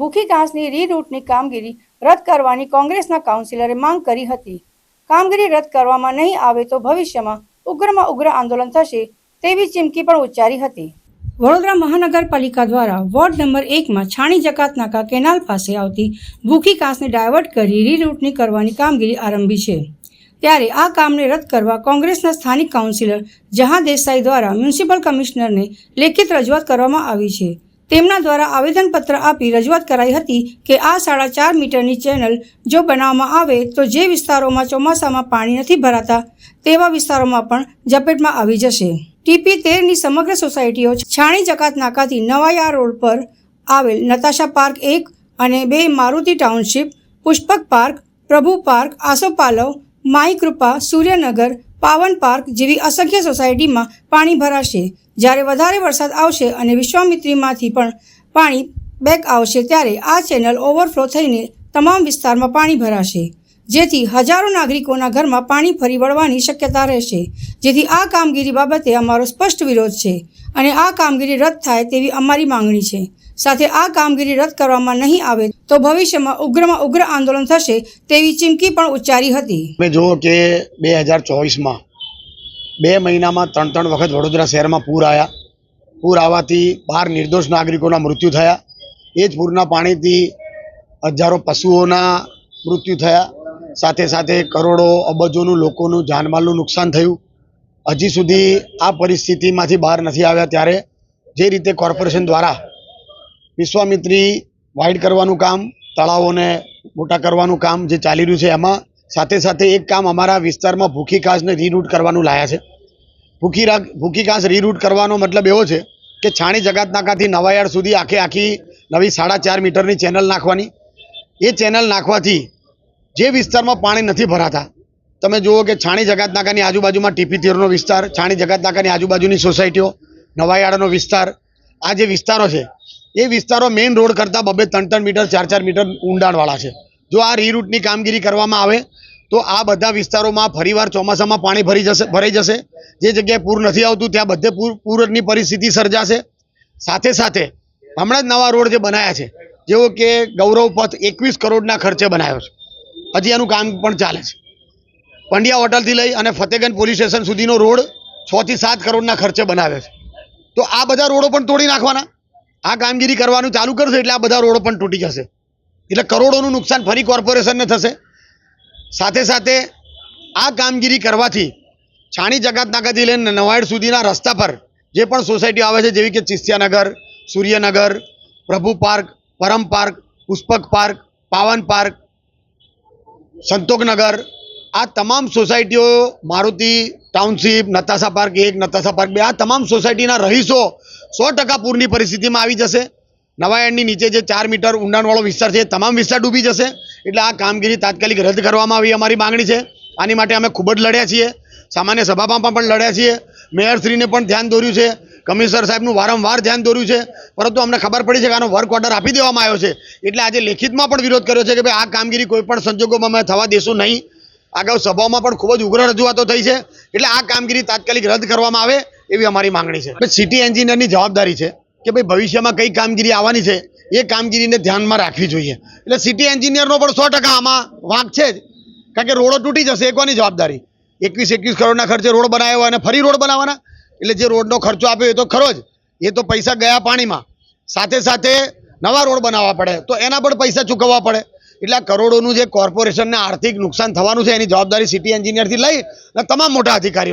ભૂખી ઘાસની રીરૂટની કામગીરી રદ કરવાની કોંગ્રેસના કાઉન્સિલરે માંગ કરી હતી. કામગીરી રદ કરવામાં નહીં આવે તો ભવિષ્યમાં ઉગ્રમાં ઉગ્ર આંદોલન થશે તેવી ચીમકી પણ ઉચ્ચારી હતી. વડોદરા મહાનગરપાલિકા દ્વારા વોર્ડ નંબર એકમાં છાણી જકાત નાકા કેનાલ પાસે આવતી ભૂખી ઘાસને ડાયવર્ટ કરી રીરૂટની કરવાની કામગીરી આરંભી છે. ત્યારે આ કામને રદ કરવા કોંગ્રેસના સ્થાનિક કાઉન્સિલર જહાં દેસાઈ દ્વારા મ્યુનિસિપલ કમિશનરને લેખિત રજૂઆત કરવામાં આવી છે. તેમના દ્વારા આવેદનપત્ર આપી રજૂઆત કરાઈ હતી કે આ સાડા ચાર મીટરની ચેનલ જો બનાવવામાં આવે તો જે વિસ્તારોમાં ચોમાસામાં પાણી નથી ભરાતા તેવા વિસ્તારોમાં પણ ઝપેટમાં આવી જશે. ટીપી તેરની સમગ્ર સોસાયટીઓ છાણી જકાત નાકાથી નવાયા રોડ પર આવેલ નતાશા પાર્ક એક અને બે Maruti township, Pushpak park, Prabhu park Asopalav Mai Krupa, Suryanagar, Pavan park જેવી અસંખ્ય સોસાયટીમાં પાણી ભરાશે. જ્યારે વધારે વરસાદ આવશે અને વિશ્વામિત્રીમાંથી પણ પાણી બેક આવશે ત્યારે આ ચેનલ ઓવરફ્લો થઈને તમામ વિસ્તારમાં પાણી ભરાશે, જેથી હજારો નાગરિકોના ઘરમાં પાણી ફરી વળવાની શક્યતા રહેશે. જેથી આ કામગીરી બાબતે અમારો સ્પષ્ટ વિરોધ છે અને આ કામગીરી રદ થાય તેવી અમારી માંગણી છે. સાથે આ કામગીરી રદ કરવામાં નહીં આવે તો ભવિષ્યમાં ઉગ્રમાં ઉગ્ર આંદોલન થશે તેવી ચીમકી પણ ઉચ્ચારી હતી. જુઓ કે બે હજાર ચોવીસમાં બે મહિનામાં ત્રણ ત્રણ વખત વડોદરા શહેરમાં પૂર આવ્યા પૂર આવવાથી બાર નિર્દોષ નાગરિકોના મૃત્યુ થયા. એ જ પૂરના પાણીથી હજારો પશુઓના મૃત્યુ થયા. સાથે સાથે કરોડો અબજોનું લોકોનું જાનમાલનું નુકસાન થયું. હજી સુધી આ પરિસ્થિતિમાંથી બહાર નથી આવ્યા ત્યારે જે રીતે કોર્પોરેશન દ્વારા વિશ્વામિત્રી વાઇડ કરવાનું કામ, તળાવોને મોટા કરવાનું કામ જે ચાલી રહ્યું છે, એમાં સાથે સાથે એક કામ અમારા વિસ્તારમાં ભૂખી ઘાસને રીરૂટ કરવાનું લાયા છે. ભૂખી ભૂખી ઘાસ રીરૂટ કરવાનો મતલબ એવો છે કે છાણી જગાત નાકાથી નવાયાર્ડ સુધી આખે આખી નવી સાડા ચાર મીટરની ચેનલ નાખવાની. એ ચેનલ નાખવાથી જે વિસ્તારમાં પાણી નથી ભરાતા, તમે જુઓ કે છાણી જગાત નાકાની આજુબાજુમાં ટીપી તીરનો વિસ્તાર, છાણી જગાત નાકાની આજુબાજુની સોસાયટીઓ, નવાયાળાનો વિસ્તાર, આ જે વિસ્તારો છે, એ વિસ્તારો મેઇન રોડ કરતાં બબે ત્રણ ત્રણ મીટર, ચાર ચાર મીટર ઊંડાણવાળા છે. જો આ રીરૂટની કામગીરી કરવામાં આવે, તો આ બધા વિસ્તારોમાં ફરીવાર ચોમાસામાં પાણી ભરી જશે, ભરાઈ જશે. જે જગ્યાએ પૂર નથી આવતું, ત્યાં બધે પૂર, પૂરની પરિસ્થિતિ સર્જાશે. સાથે સાથે, હમણાં જ નવા રોડ જે બનાવ્યા છે જેવો કે ગૌરવ પથ એકવીસ કરોડના ખર્ચે બનાવ્યો છે. હજી એનું કામ પણ ચાલે છે. પંડ્યા હોટલથી લઈ અને ફતેગંજ પોલીસ સ્ટેશન સુધીનો રોડ છથી સાત કરોડના ખર્ચે બનાવ્યો છે. તો આ બધા રોડો પણ તોડી નાખવાના. આ કામગીરી કરવાનું ચાલુ કરશે એટલે આ બધા રોડો પણ તૂટી જશે. એટલે કરોડોનું નુકસાન ફરી કોર્પોરેશનને થશે. સાથે સાથે આ કામગીરી કરવાથી છાણી જગાત નાકાથી લઈને નવાડ સુધીના રસ્તા પર જે પણ સોસાયટીઓ આવે છે, જેવી કે Chistiyanagar, Suryanagar, Prabhu park, Param park, Pushpak park, Pavan park Santoknagar આ તમામ સોસાયટીઓ, મારુતિ ટાઉનશીપ, નતાશા પાર્ક એક, નતાશા પાર્ક બે, આ તમામ સોસાયટીના રહીશો સો ટકા પૂરની પરિસ્થિતિમાં આવી જશે. નવાયણની નીચે જે ચાર મીટર ઊંડાણવાળો વિસ્તાર છે તમામ વિસ્તાર ડૂબી જશે. એટલે આ કામગીરી તાત્કાલિક રદ કરવામાં આવી અમારી માંગણી છે. આની માટે અમે ખૂબ જ લડ્યા છીએ. સામાન્ય સભામાં પણ લડ્યા છીએ. મેયરશ્રીને પણ ધ્યાન દોર્યું છે. કમિશનર સાહેબનું વારંવાર ધ્યાન દોર્યું છે. પરંતુ અમને ખબર પડી છે કે આનો વર્ક ઓર્ડર આપી દેવામાં આવ્યો છે. એટલે આજે લેખિતમાં પણ વિરોધ કર્યો છે કે ભાઈ આ કામગીરી કોઈ પણ સંજોગોમાં અમે થવા દેશું નહીં. અગાઉ સભાઓમાં પણ ખૂબ જ ઉગ્ર રજૂઆતો થઈ છે. એટલે આ કામગીરી તાત્કાલિક રદ કરવામાં આવે એવી અમારી માંગણી છે. સિટી એન્જિનિયરની જવાબદારી છે. કે ભાઈ ભવિષ્યમાં કઈ કામગીરી આવવાની છે, એ કામગીરીને ધ્યાનમાં રાખવી જોઈએ. એટલે સિટી એન્જિનિયરનો પણ સો ટકા આમાં વાંક છે જ. કારણ કે રોડો તૂટી જશે, એ કોની જવાબદારી? એકવીસ એકવીસ કરોડના ખર્ચે રોડ બનાવ્યો અને ફરી રોડ બનાવવાના? એટલે જે રોડનો ખર્ચો આપ્યો એ તો ખરો જ. એ તો પૈસા ગયા પાણીમાં. સાથે સાથે નવા રોડ બનાવવા પડે, તો એના પણ પૈસા ચૂકવવા પડે. એટલે આ કરોડોનું જે કોર્પોરેશનને આર્થિક નુકસાન થવાનું છે, એની જવાબદારી સિટી એન્જિનિયરથી લઈ અને તમામ મોટા અધિકારીઓ